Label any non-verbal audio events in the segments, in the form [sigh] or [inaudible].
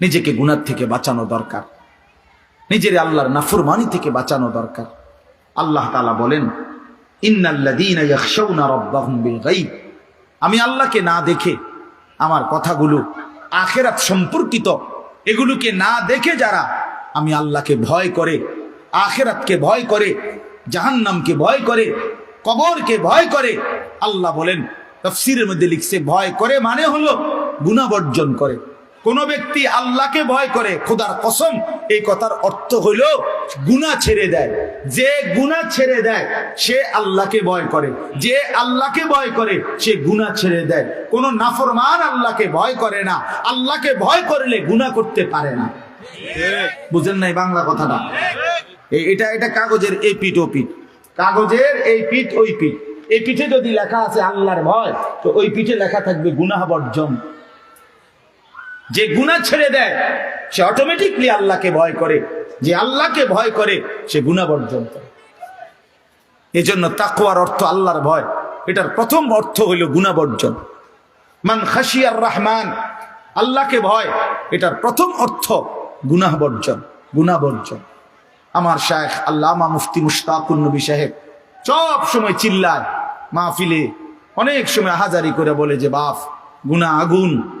নিজেকে গুনার থেকে বাঁচানো দরকার। নিজের আল্লাহর নাফরমানি থেকে বাঁচানো দরকার। আল্লাহ তালা বলেন আমি আল্লাহকে না দেখে আমার কথাগুলো আখেরাত সম্পর্কিত, এগুলোকে না দেখে যারা আমি আল্লাহকে ভয় করে, আখেরাতকে ভয় করে, জাহান্নামকে ভয় করে, কবরকে ভয় করে, আল্লাহ বলেন, তফসিরের মধ্যে লিখছে ভয় করে মানে হলো গুণা বর্জন করে। কোন ব্যক্তি আল্লাহকে ভয় করে, খোদার কসম, এই কথার অর্থ হইল গুণা ছেড়ে দেয়। যে গুণা ছেড়ে দেয়, সে আল্লাহকে ভয় করে। যে আল্লাহকে ভয় করে, সে গুণা ছেড়ে দেয়। কোন নাফরমান আল্লাহকে ভয় করে না। আল্লাহকে ভয় করলে গুণা করতে পারে না। বুঝেন নাই বাংলা কথাটা? এটা এটা কাগজের এই পিঠ, ও পিঠ। কাগজের এই পিঠ, ওই পিঠ। এই পিঠে যদি লেখা আছে আল্লাহর ভয়, তো ওই পিঠে লেখা থাকবে গুনাহ বর্জন। যে গুনাহ ছেড়ে দেয়, সে অটোমেটিকলি আল্লাহকে ভয় করে। যে আল্লাহকে ভয় করে, সে গুনাহ বর্জন করে। এজন্য তাকওয়ার অর্থ আল্লাহর ভয়। এটার প্রথম অর্থ হইল গুনাহ বর্জন। মান খাসিয়ার রহমান, আল্লাহকে ভয়, এটার প্রথম অর্থ গুনাহ বর্জন গুনাহ বর্জন। আমার শায়েখ আল্লামা মুফতি মুশতাকুর নবী সাহেব সব সময় চিল্লায়, মাহফিলে অনেক সময় হাজারি করে বলে যে, বাপ গুনা আগুন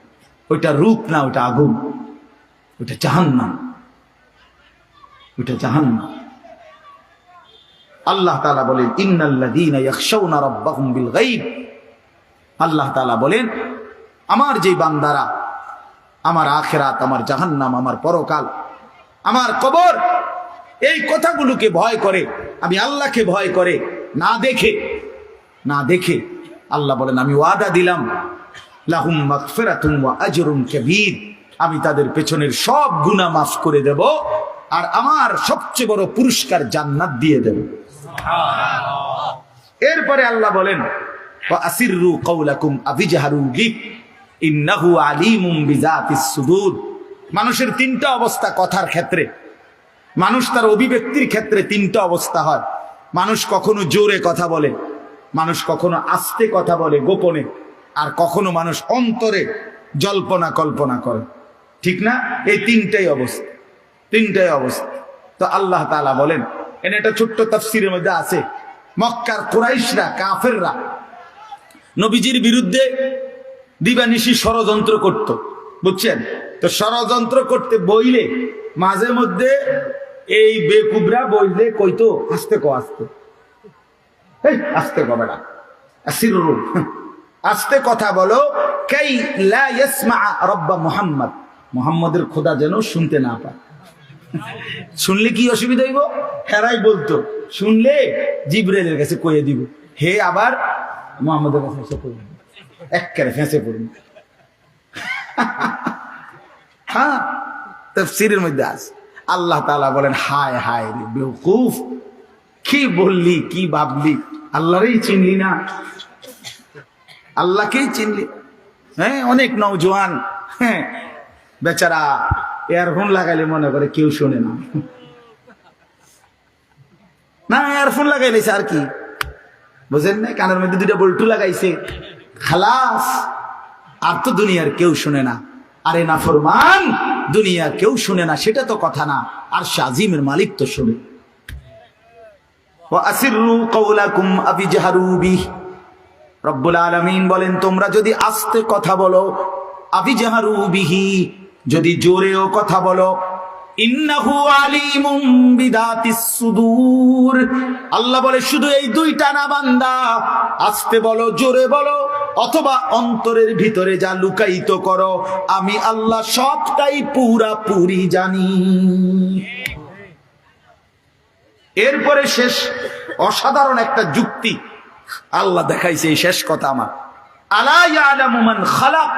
ওইটা রূপ না, ওইটা আগুন। ওইটা জাহান্নাম। ওইটা জাহান্নাম। আল্লাহ তালা বলেন গায়ব আল্লাহ তালা বলেন, আমার যে বান্দারা, আমার আখেরাত, আমার জাহান্নাম, আমার পরকাল, আমার কবর, এই কথাগুলোকে ভয় করে, আমি আল্লাহকে ভয় করে, না দেখে না দেখে আল্লাহ বলেন, আমি ওয়াদা দিলাম লাহুম মাগফিরাতুন ওয়া আজরুন কাবীর। আমি তাদের পেছনের সব গুনাহ মাফ করে দেব আর আমার সবচেয়ে বড় পুরস্কার জান্নাত দিয়ে দেব। এরপরে আল্লাহ বলেন, ওয়া আসিররু কাওলাকুম আবিজহারু বিক ইন্নাহু আলিমুম বিজাতিস সুদূর। মানুষের তিনটা অবস্থা কথার ক্ষেত্রে। মানুষ তার অভিব্যক্তির ক্ষেত্রে তিনটা অবস্থা হয়। মানুষ কখনো জোরে কথা বলে, মানুষ কখনো আস্তে কথা বলে, গোপনে। আর কখনো মানুষ অন্তরে জল্পনা কল্পনা করে। ঠিক না? এই তিনটাই অবস্থা। তিনটাই অবস্থা। তো আল্লাহ তাআলা বলেন, এনে একটা ছোট্ট তাফসিরের মধ্যে আছে, মক্কার কুরাইশরা, কাফেররা নবীজির বিরুদ্ধে দিবানিশি ষড়যন্ত্র করত। বুঝছেন? তো ষড়যন্ত্র করতে বইলে মাঝে মধ্যে এই বেকুবরা বইলে কইতো, আস্তে কো, আস্তে। এই, আস্তে কবে না আসিরুল। আস্তে কথা বলো, কাই রব্বা মুহাম্মদ? মুহাম্মদের খোদা যেন শুনতে না পায়। শুনলে কি অসুবিধা হইব? হেরাই বলতো, শুনলে জিব্রাইলের কাছে কয়ে দিব, হে আবার মোহাম্মদের কাছে এসে কয়ে দিব। একেবারে ফেঁসে পড়ুন। [laughs] হ্যাঁ তফসিরের মধ্যে আছে। আল্লাহ তাআলা বলেন, হায় হায় রে বেউকুফ, কি বললি, কি ভাবলি? আল্লাহরই চিনলি না। আল্লাহকেই চিনলি। হ্যাঁ অনেক নৌজওয়ান হ্যাঁ বেচারা এয়ারফোন লাগাইলে মনে করে কেউ শোনে না। না, এয়ারফোন লাগাইলেছে আর কি? বুঝেন না কানের মধ্যে দুইটা বল্টু লাগাইছে। খালাস, আর তো দুনিয়ার কেউ শুনে না। আরে না ফরমান দুনিয়া কেউ শুনে না, সেটা তো কথা না। আর শাজিমের মালিক তো শুনে। ওয়াসিররু কাওলাকুম আবিজহারু বিহি। রব্বুল আলমিন বলেন, তোমরা যদি আস্তে কথা বলো, আবিজহারু বিহি, যদি জোরেও কথা বলো আল্লাহ বলে, শুধু এই দুইটা না বান্দা, আস্তে বলো, জোরে বলো, অথবা অন্তরের ভিতরে যা লুকায়িত করো, আমি আল্লাহ সবটাই পুরা পুরি জানি। এরপরে শেষ, অসাধারণ একটা যুক্তি। আল্লাহ দেখাইছে এই শেষ কথা আমার। খালাক।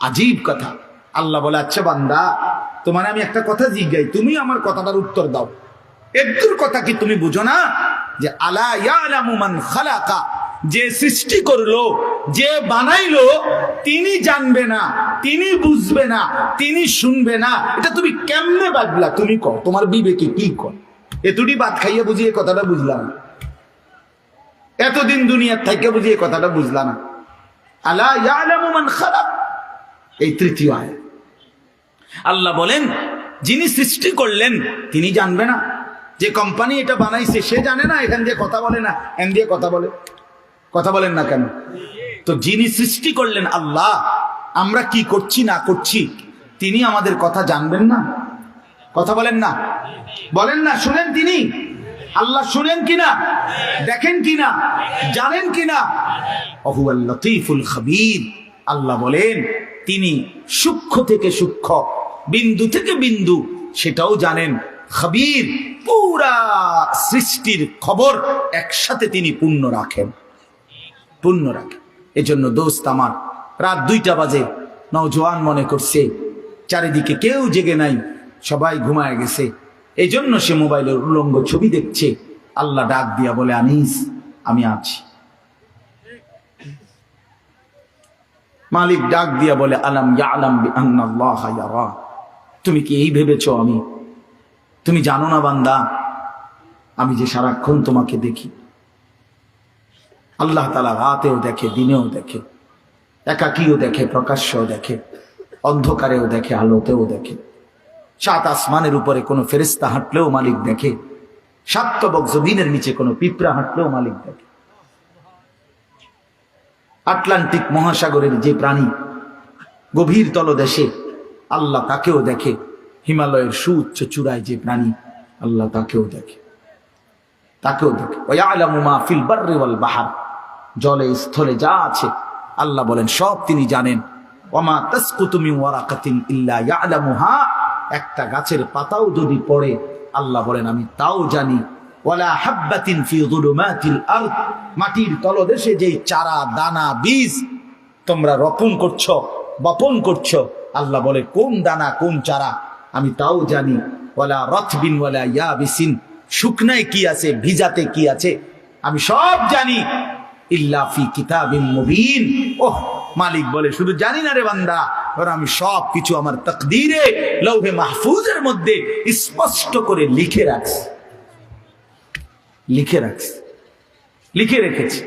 আজীব কথা। আল্লাহ বলে আচ্ছা বান্দা, তোমার আমি একটা কথা জিজ্ঞাই, তুমি আমার কথাটার উত্তর দাও। একটুর কথা কি তুমি বুঝো না? যে আলা ইয়ালামু মান খালাকা, যে সৃষ্টি করল, যে বানাইলো, তিনি জানবে না, তিনি বুঝবে না, তিনি শুনবে না। এটা তুমি কেমনে বাজলা তুমি কর তোমার বিবেকে কি কর এতুটি বাদ খাইয়ে বুঝিয়ে কথাটা বুঝলাম। এতদিন দুনিয়ার থেকে বুঝিয়ে কথাটা বুঝলাম না। আলা ইয়ালামু মান খালাক। এই তৃতীয় আয় আল্লাহ বলেন, যিনি সৃষ্টি করলেন, তিনি জানবে না। যে কোম্পানি এটা বানাইছে, সে জানে না, এখান দিয়ে কথা বলে না, এখান দিয়ে কথা বলে। কথা বলেন না কেন? তো যিনি সৃষ্টি করলেন আল্লাহ, আমরা কি করছি, না করছি, তিনি আমাদের কথা জানবেন না। কথা বলেন না। বলেন না, শুনেন তিনি। আল্লাহ শুনেন কিনা? দেখেন কিনা? জানেন কিনা? অহুয়াল লতিফুল খাবির। আল্লাহ বলেন, তিনি সূক্ষ্ম থেকে সূক্ষ্ম, বিন্দু থেকে বিন্দু, সেটাও জানেন। খাবির পুরা সৃষ্টির খবর একসাথে তিনি পূর্ণ রাখেন। পূর্ণ রাখেন। এজন্য দোস্ত আমার, রাত দুইটা বাজে, নওজোয়ান মনে করছে, চারিদিকে কেউ জেগে নাই, সবাই ঘুমায় গেছে। এই জন্য সে মোবাইলের উলঙ্গ ছবি দেখছে। আল্লাহ ডাক দিয়া বলে, আনিস, আমি আছি। মালিক ডাক দিয়া বলে, আলাম ইয়ারা। তুমি কি এই ভেবেছ আমি? তুমি জানো না বান্দা, আমি যে সারাক্ষণ তোমাকে দেখি। আল্লাহ তালা রাতেও দেখে, দিনেও দেখে, একাকীও দেখে, প্রকাশ্যও দেখে, অন্ধকারেও দেখে, আলোতেও দেখে। সাত আসমানের উপরে কোনো ফেরিস্তা হাঁটলেও মালিক দেখে। সাতবক জমিনের নিচে কোনো পিঁপড়া হাঁটলেও মালিক দেখে। আটলান্টিক মহাসাগরের যে প্রাণী গভীর তলদেশে আল্লাহ তাকেও দেখে। হিমালয়ের সুউচ্চ চূড়ায় যে প্রাণী আল্লাহ তাকেও দেখে। তাকেও দেখে। ফিল বাহার। জলে, স্থলে যা আছে আল্লাহ বলেন, সব তিনি জানেন। ওমা তাসকুতু মিন ওয়ারাকাতিন ইল্লা ইয়ালামুহা। একটা গাছের পাতাও যদি পড়ে, আল্লাহ বলেন, আমি তাও জানি মাটির তলদেশে যেই চারা, দানা, বীজ তোমরা রোপণ করছ, বপন করছ, আল্লাহ বলে, কোন দানা, কোন চারা? আমি তাও জানি, ওয়ালা রথবিন, ওয়ালা ইয়াবিসিন। শুকনায় কি আছে, ভিজাতে কি আছে? আমি সব জানি। ইল্লা ফি কিতাবিন মুবিন। ওহ, মালিক বলে, শুধু জানি না রে বান্দা। ওর আমি সব কিছু আমার তকদিরে, লৌহে মাহফুজের মধ্যে স্পষ্ট করে লিখে রাখছি। লিখে রাখছি। লিখে রেখেছি।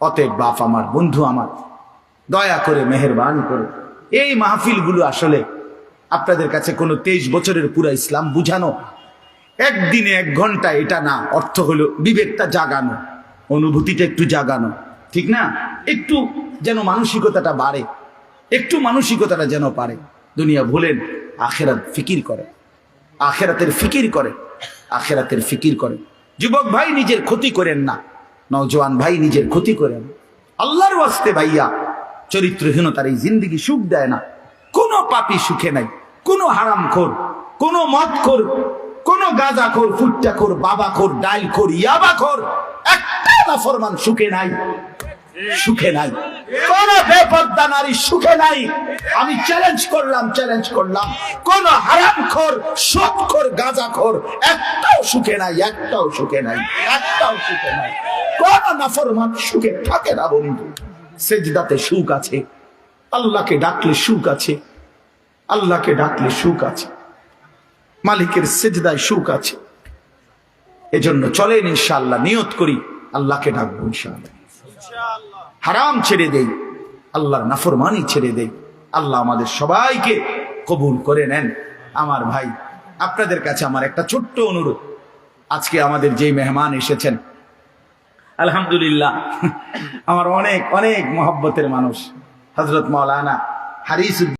অতএব বাপ আমার, বন্ধু আমার, দয়া করে, মেহরবানি করে। এই মাহফিলগুলো আসলে আপনাদের কাছে কোনো তেইশ বছরের পুরা ইসলাম বুঝানো, একদিনে এক ঘণ্টা এটা না, অর্থ হলো বিবেকটা জাগানো, অনুভূতিটা একটু জাগানো, ঠিক না? একটু যেন মানসিকতাটা বাড়ে। একটু মানসিকতাটা যেন পারে। দুনিয়া ভুলেন, আখেরাত ফিকির করে। আখেরাতের ফিকির করে, আখেরাতের ফিকির করে। যুবক ভাই নিজের ক্ষতি করেন না, নওজোয়ান ভাই নিজের ক্ষতি করেন। আল্লাহর ওয়াস্তে ভাইয়া, চরিত্রহীনতার এই জিন্দিগি সুখ দেয় না। কোনো পাপি সুখে নাই, কোনো হারাম খোর কোনো মদ খোর কোনো গাঁজা খোর ফুটটা খোর বাবা খোর ডাইল খোর ইয়াবা খোর একটা নাফরমান সুখে নাই। সুখে নাই। কোন বেপর্দা নারী সুখে নাই। আমি চ্যালেঞ্জ করলাম চ্যালেঞ্জ করলাম। কোন হারাম খোর সৎ খোর গাঁজা খোর একটাও সুখে নাই, একটাও সুখে নাই, একটাও সুখে নাই। কোন নাফরমান সুখে থাকে না বন্ধু। সেজদাতে সুখ আছে। আল্লাহকে ডাকলে সুখ আছে। আল্লাহকে ডাকলে সুখ আছে। মালিকের সেজদায় সুখ আছে। এজন্য চলেন ইনশাআল্লাহ, নিয়ত করি, আল্লাহকে ডাকবো ইনশাআল্লাহ। হারাম ছেড়ে দেই। আল্লাহর নাফরমানি ছেড়ে দেই। আল্লাহ আমাদের সবাইকে কবুল করে নেন। আমার ভাই, আপনাদের কাছে আমার একটা ছোট্ট অনুরোধ। আজকে আমাদের যেই মেহমান এসেছেন, আলহামদুলিল্লাহ, আমার অনেক অনেক মহব্বতের মানুষ। হজরত মৌলানা হারিস